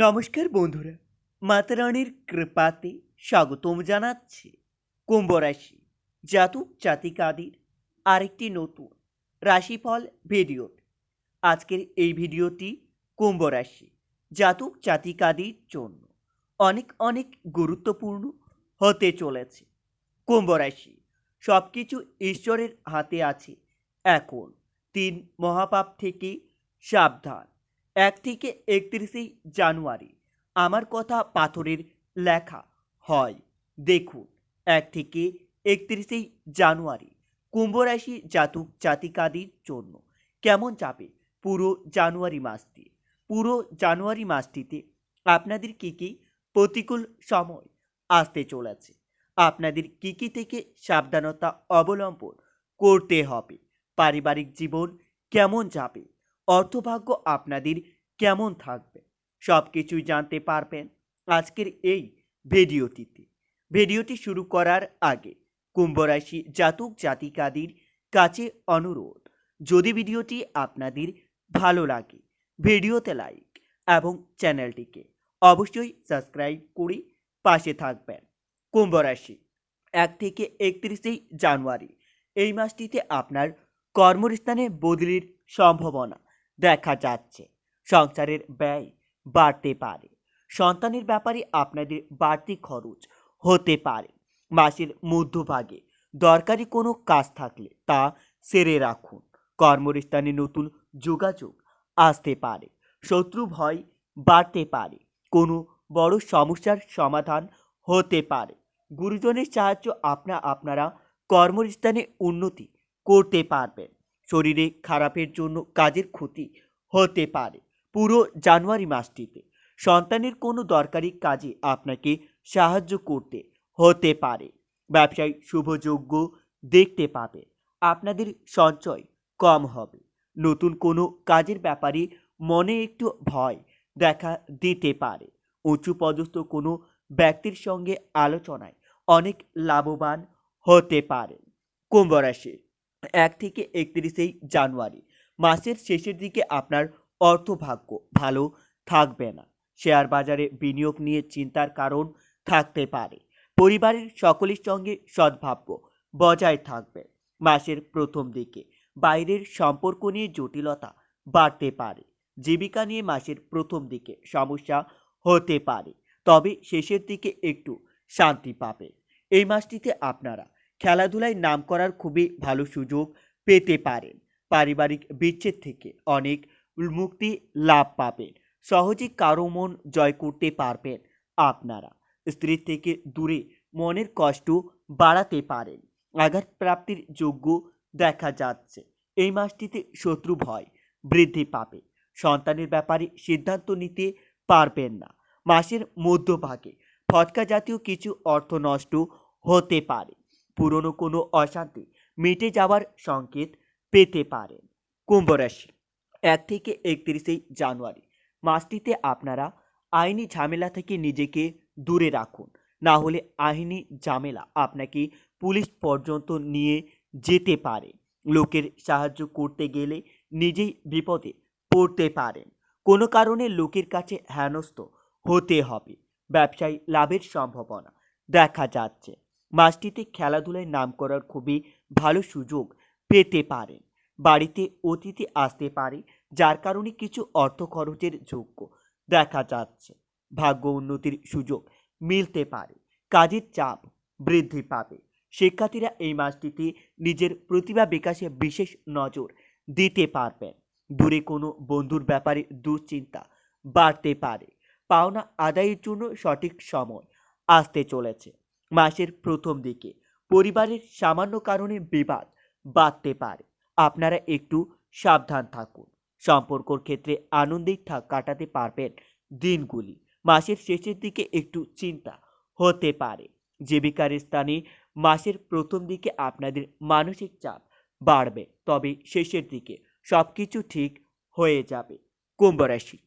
নমস্কার বন্ধুরা, মাতা রানীর কৃপাতে স্বাগতম জানাচ্ছি কুম্ভ রাশি জাতক জাতিকাদের আরেকটি নতুন রাশিফল ভিডিও আজকের এই ভিডিওটি কুম্ভ রাশি জাতক জাতিকাদের জন্য অনেক অনেক গুরুত্বপূর্ণ হতে চলেছে। কুম্ভ রাশি সব কিছু ঈশ্বরের হাতে আছে। এখন তিন মহাপাপ থেকে সাবধান। এক থেকে একত্রিশে জানুয়ারি। আমার কথা পাথরের লেখা হয়। দেখুন, এক থেকে একত্রিশে জানুয়ারি, কুম্ভ রাশি জাতক জাতিকাদের জন্য। কেমন যাবে পুরো জানুয়ারি মাসটি? পুরো জানুয়ারি মাসটিতে আপনাদের কী কী প্রতিকূল সময় আসতে চলেছে? আপনাদের কী কী থেকে সাবধানতা অবলম্বন করতে হবে? পারিবারিক জীবন কেমন যাবে? অর্থভাগ্য আপনাদের কেমন থাকবে? সব কিছুই জানতে পারবেন আজকের এই ভিডিওটিতে। ভিডিওটি শুরু করার আগে কুম্ভ রাশি জাতক জাতিকাদের কাছে অনুরোধ, যদি ভিডিওটি আপনাদের ভালো লাগে, ভিডিওতে লাইক এবং চ্যানেলটিকে অবশ্যই সাবস্ক্রাইব করে পাশে থাকবেন। কুম্ভ রাশি, এক থেকে একত্রিশে জানুয়ারি, এই মাসটিতে আপনার কর্মস্থানে বদলির সম্ভাবনা। দেখা যাচ্ছে। সংসারের ব্যয় বাড়তে পারে। সন্তানের ব্যাপারে আপনাদের বাড়তি খরচ হতে পারে। মাসের মধ্যভাগে দরকারি কোনো কাজ থাকলে তা সেরে রাখুন। কর্মস্থানে নতুন যোগাযোগ আসতে পারে। শত্রু ভয় বাড়তে পারে। কোনো বড় সমস্যার সমাধান হতে পারে। গুরুজনের সাহায্য আপনা আপনারা কর্মস্থানে উন্নতি করতে পারবেন। শরীরে খারাপের জন্য কাজের ক্ষতি হতে পারে পুরো জানুয়ারি মাসটিতে। সন্তানের কোনো দরকারি কাজে আপনাকে সাহায্য করতে হতে পারে। ব্যবসায় শুভযোগ্য দেখতে পাবে। আপনাদের সঞ্চয় কম হবে। নতুন কোনো কাজের ব্যাপারে মনে একটু ভয় দেখা দিতে পারে। উঁচু পদস্থ কোনো ব্যক্তির সঙ্গে আলোচনায় অনেক লাভবান হতে পারে কুম্ভ রাশি এক থেকে একত্রিশেই জানুয়ারি, মাসের শেষের দিকে আপনার অর্থভাগ্য ভালো থাকবে না। শেয়ার বাজারে বিনিয়োগ নিয়ে চিন্তার কারণ থাকতে পারে। পরিবারের সকলের সঙ্গে সদ্ভাব্য বজায় থাকবে মাসের প্রথম দিকে। বাইরের সম্পর্ক নিয়ে জটিলতা বাড়তে পারে। জীবিকা নিয়ে মাসের প্রথম দিকে সমস্যা হতে পারে। তবে শেষের দিকে একটু শান্তি পাবে। এই মাসটিতে আপনারা খেলাধুলায় নাম করার খুবই ভালো সুযোগ পেতে পারেন। পারিবারিক বিচ্ছেদ থেকে অনেক মুক্তি লাভ পাবেন। সহজে কারও মন জয় করতে পারবেন আপনারা। স্ত্রীর থেকে দূরে মনের কষ্ট বাড়াতে পারেন। আঘাত প্রাপ্তির যোগ্য দেখা যাচ্ছে। এই মাসটিতে শত্রু ভয় বৃদ্ধি পাবে। সন্তানের ব্যাপারে সিদ্ধান্ত নিতে পারবেন না। মাসের মধ্যভাগে ফটকা জাতীয় কিছু অর্থ নষ্ট হতে পারে। পুরনো কোনো অশান্তি মিটে যাওয়ার সংকেত পেতে পারেন। কুম্ভ রাশি, এক থেকে একত্রিশে জানুয়ারি। মাসটিতে আপনারা আইনি ঝামেলা থেকে নিজেকে দূরে রাখুন। না হলে আইনি ঝামেলা আপনাকে পুলিশ পর্যন্ত নিয়ে যেতে পারে। লোকের সাহায্য করতে গেলে নিজেই বিপদে পড়তে পারেন। কোনো কারণে লোকের কাছে হেনস্থ হতে হবে। ব্যবসায় লাভের সম্ভাবনা দেখা যাচ্ছে। মাসটিতে খেলাধুলায় নাম করার খুবই ভালো সুযোগ পেতে পারেন বাড়িতে অতিথি আসতে পারে, যার কারণে কিছু অর্থ খরচের যোগ্য দেখা যাচ্ছে। ভাগ্য উন্নতির সুযোগ মিলতে পারে, কাজের চাপ বৃদ্ধি পাবে। শিক্ষার্থীরা এই মাসটিতে নিজের প্রতিভা বিকাশে বিশেষ নজর দিতে পারবেন। দূরে কোনো বন্ধুর ব্যাপারে দুশ্চিন্তা বাড়তে পারে। পাওনা আদায়ের জন্য সঠিক সময় আসতে চলেছে। মাসের প্রথম দিকে। পরিবারের সামান্য কারণে বিবাদ বাড়তে পারে। আপনারা একটু সাবধান থাকুন। সম্পর্কর ক্ষেত্রে আনন্দে থা- কাটাতে পারবেন দিনগুলি। মাসের শেষের দিকে একটু চিন্তা হতে পারে। জীবিকার স্থানে মাসের প্রথম দিকে আপনাদের মানসিক চাপ বাড়বে। তবে শেষের দিকে সব কিছু ঠিক হয়ে যাবে। কুম্ভ রাশি।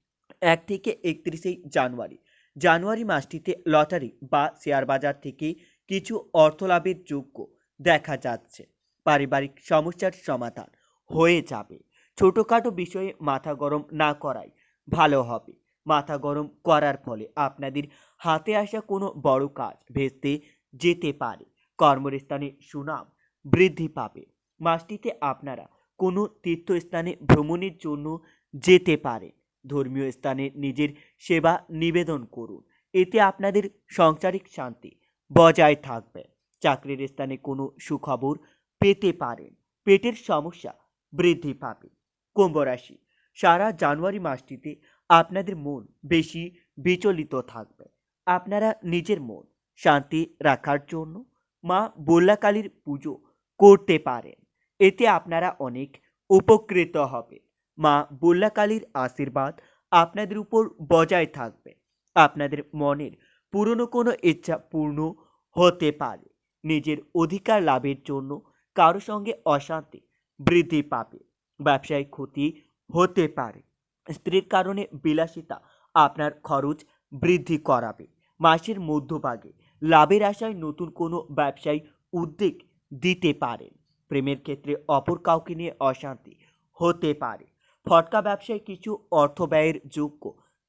এক থেকে একত্রিশে জানুয়ারি। জানুয়ারি মাসটিতে লটারি বা শেয়ার বাজার থেকে কিছু অর্থ লাভের যোগ্য দেখা যাচ্ছে। পারিবারিক সমস্যার সমাধান হয়ে যাবে। ছোটোখাটো বিষয়ে মাথা গরম না করাই ভালো হবে। মাথা গরম করার ফলে আপনাদের হাতে আসা কোনো বড় কাজ ভেস্তে যেতে পারে। কর্মস্থানে সুনাম বৃদ্ধি পাবে। মাসটিতে আপনারা কোনো তীর্থস্থানে ভ্রমণের জন্য যেতে পারেন। ধর্মীয় স্থানে নিজের সেবা নিবেদন করুন। এতে আপনাদের সাংসারিক শান্তি বজায় থাকবে। চাকরির স্থানে কোনো সুখবর পেতে পারেন। পেটের সমস্যা বৃদ্ধি পাবে। কুম্ভ রাশি, সারা জানুয়ারি মাসটিতে আপনাদের মন বেশি বিচলিত থাকবে। আপনারা নিজের মন শান্তি রাখার জন্য মা বল্লাকালীর পুজো করতে পারেন। এতে আপনারা অনেক উপকৃত হবে মা বল্লাকালীর আশীর্বাদ আপনাদের উপর বজায় থাকবে। আপনাদের মনের পুরনো কোনো ইচ্ছা পূর্ণ হতে পারে। নিজের অধিকার লাভের জন্য কারও সঙ্গে অশান্তি বৃদ্ধি পাবে। ব্যবসায় ক্ষতি হতে পারে। স্ত্রীর কারণে বিলাসিতা আপনার খরচ বৃদ্ধি করাবে। মাসের মধ্যভাগে লাভের আশায় নতুন কোনো ব্যবসায়ী উদ্যোগ দিতে পারেন। প্রেমের ক্ষেত্রে অপর কাউকে নিয়ে অশান্তি হতে পারে। ফটকা ব্যবসায় কিছু অর্থ ব্যয়ের যোগ্য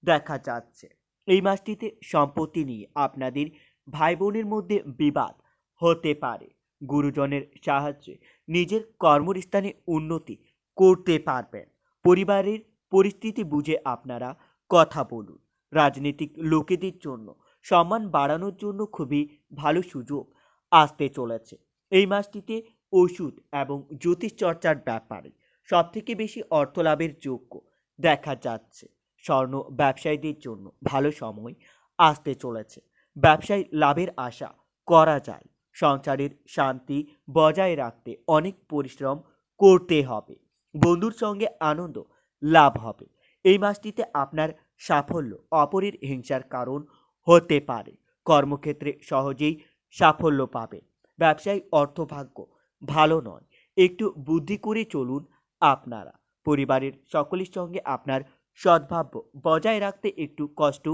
দেখা যাচ্ছে। এই মাসটিতে সম্পত্তি নিয়ে আপনাদের ভাই বোনের মধ্যে বিবাদ হতে পারে। গুরুজনের সাহায্যে নিজের কর্মস্থানে উন্নতি করতে পারবেন। পরিবারের পরিস্থিতি বুঝে আপনারা কথা বলুন। রাজনৈতিক লোকেদের জন্য সম্মান বাড়ানোর জন্য খুবই ভালো সুযোগ আসতে চলেছে। এই মাসটিতে ওষুধ এবং জ্যোতিষ চর্চার ব্যাপারে সবথেকে বেশি অর্থ লাভের যোগ্য। দেখা যাচ্ছে, স্বর্ণ ব্যবসায়ীদের জন্য ভালো সময় আসতে চলেছে। ব্যবসায় লাভের আশা করা যায়। সংসারের শান্তি বজায় রাখতে অনেক পরিশ্রম করতে হবে। বন্ধুর সঙ্গে আনন্দ লাভ হবে। এই মাসটিতে আপনার সাফল্য অপরের হিংসার কারণ হতে পারে। কর্মক্ষেত্রে সহজেই সাফল্য পাবেন ব্যবসায়ী অর্থভাগ্য ভালো নয়। একটু বুদ্ধি করে চলুন আপনারা। পরিবারের সকলের সঙ্গে আপনার সদ্ভাব্য বজায় রাখতে একটু কষ্ট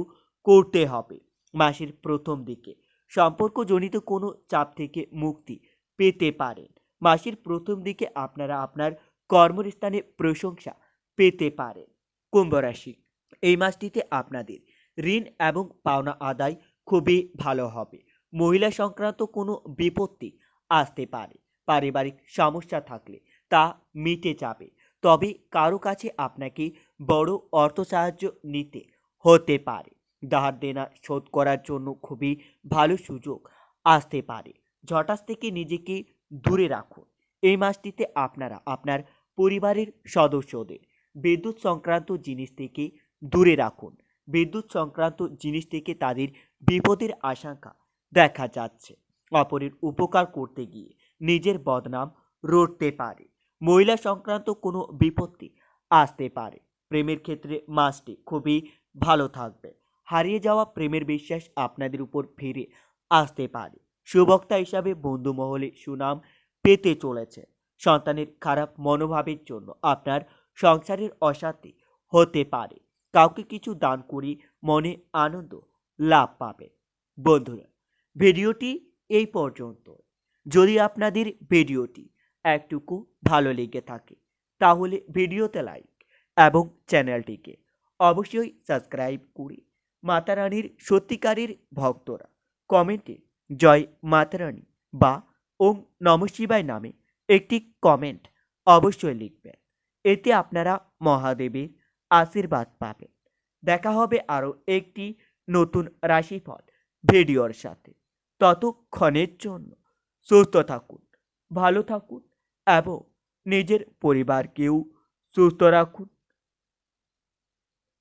করতে হবে। মাসের প্রথম দিকে সম্পর্কজনিত কোনো চাপ থেকে মুক্তি পেতে পারেন। মাসের প্রথম দিকে আপনারা আপনার কর্মস্থানে প্রশংসা পেতে পারেন। কুম্ভ রাশি, এই মাসটিতে আপনাদের ঋণ এবং পাওনা আদায় খুবই ভালো হবে। মহিলা সংক্রান্ত কোনো বিপত্তি আসতে পারে। পারিবারিক সমস্যা থাকলে তা মিটে যাবে। তবে কারও কাছে আপনাকে বড় অর্থ সাহায্য নিতে হতে পারে। ধার দেনা শোধ করার জন্য খুবই ভালো সুযোগ আসতে পারে। ঝটাস থেকে নিজেকে দূরে রাখুন। এই মাসটিতে আপনারা আপনার পরিবারের সদস্যদের বিদ্যুৎ সংক্রান্ত জিনিস থেকে দূরে রাখুন। বিদ্যুৎ সংক্রান্ত জিনিস থেকে তাদের বিপদের আশঙ্কা দেখা যাচ্ছে। অপরের উপকার করতে গিয়ে নিজের বদনাম রটতে পারে। মহিলা সংক্রান্ত কোনো বিপত্তি আসতে পারে। প্রেমের ক্ষেত্রে মাসটি খুবই ভালো থাকবে। হারিয়ে যাওয়া প্রেমের বিশ্বাস আপনাদের উপর ফিরে আসতে পারে। সুবক্তা হিসাবে বন্ধু মহলে সুনাম পেতে চলেছে। সন্তানের খারাপ মনোভাবের জন্য আপনার সংসারের অশান্তি হতে পারে। কাউকে কিছু দান করি মনে আনন্দ লাভ পাবে। বন্ধুরা, ভিডিওটি এই পর্যন্ত যদি আপনাদের ভিডিওটি একটুকু ভালো লেগে থাকে। তাহলে ভিডিওতে লাইক এবং চ্যানেলটিকে অবশ্যই সাবস্ক্রাইব করে মাতারানীর সত্যিকারের ভক্তরা কমেন্টে জয় মাতারানী বা ওম নম শিবায় নামে একটি কমেন্ট অবশ্যই লিখবেন। এতে আপনারা মহাদেবের আশীর্বাদ পাবেন। দেখা হবে আরও একটি নতুন রাশিফল ভিডিওর সাথে। ততক্ষণের জন্য সুস্থ থাকুন, ভালো থাকুন। এবং নিজের পরিবারকেও সুস্থ রাখুন।